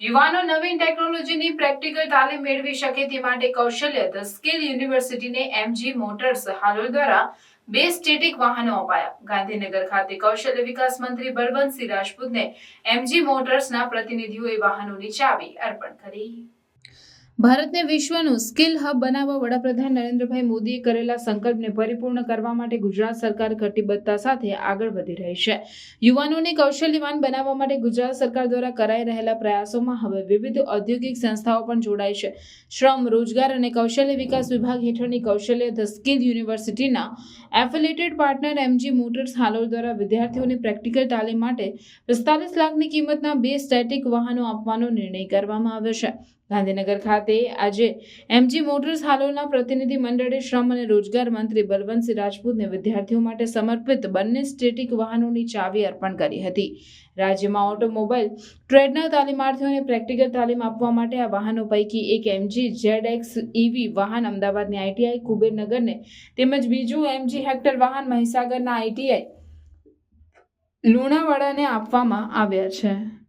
યુવાનો નવીન ટેકનોલોજીની પ્રેક્ટિકલ તાલીમ મેળવી શકે તે માટે કૌશલ્ય ધ સ્કિલ યુનિવર્સિટીને એમજી મોટર્સ હાલોલ દ્વારા બે સ્ટેટિક વાહનો અપાયા. ગાંધીનગર ખાતે કૌશલ્ય વિકાસ મંત્રી બળવંતસિંહ રાજપૂતને એમજી મોટર્સના પ્રતિનિધિઓએ વાહનોની ચાવી અર્પણ કરી. ભારતને વિશ્વનું સ્કિલ હબ બનાવવા વડાપ્રધાન નરેન્દ્રભાઈ મોદીએ કરેલા સંકલ્પને પરિપૂર્ણ કરવા માટે ગુજરાત સરકાર કટિબદ્ધતા સાથે આગળ વધી રહી છે. યુવાનોને કૌશલ્યવાન બનાવવા માટે ગુજરાત સરકાર દ્વારા કરાઈ રહેલા પ્રયાસોમાં હવે વિવિધ ઔદ્યોગિક સંસ્થાઓ પણ જોડાઈ છે. શ્રમ, રોજગાર અને કૌશલ્ય વિકાસ વિભાગ હેઠળની કૌશલ્ય ધ સ્કિલ યુનિવર્સિટીના affiliated partner MG Motors Halol દ્વારા વિદ્યાર્થીઓને પ્રેક્ટિકલ તાલીમ માટે પિસ્તાલીસ લાખની કિંમતના બે સ્ટેટિક વાહનો આપવાનો નિર્ણય કરવામાં આવ્યો છે. ગાંધીનગર ખાતે આજે એમજી મોટર્સ હાલોલના પ્રતિનિધિ મંડળે શ્રમ અને રોજગાર મંત્રી બલવંતસિંહ રાજપૂતને વિદ્યાર્થીઓ માટે સમર્પિત બંને સ્ટેટિક વાહનોની ચાવી અર્પણ કરી હતી. રાજ્યમાં ઓટોમોબાઈલ, ટ્રેડના તાલીમાર્થીઓને પ્રેક્ટિકલ તાલીમ આપવા માટે આ વાહનો પૈકી એક એમજી ઝેડ એક્સ ઈવી વાહન અમદાવાદની આઈટીઆઈ કુબેરનગરને તેમજ બીજું એમજી હેક્ટર વાહન મહીસાગરના આઈટીઆઈ લુણાવાડાને આપવામાં આવ્યા છે.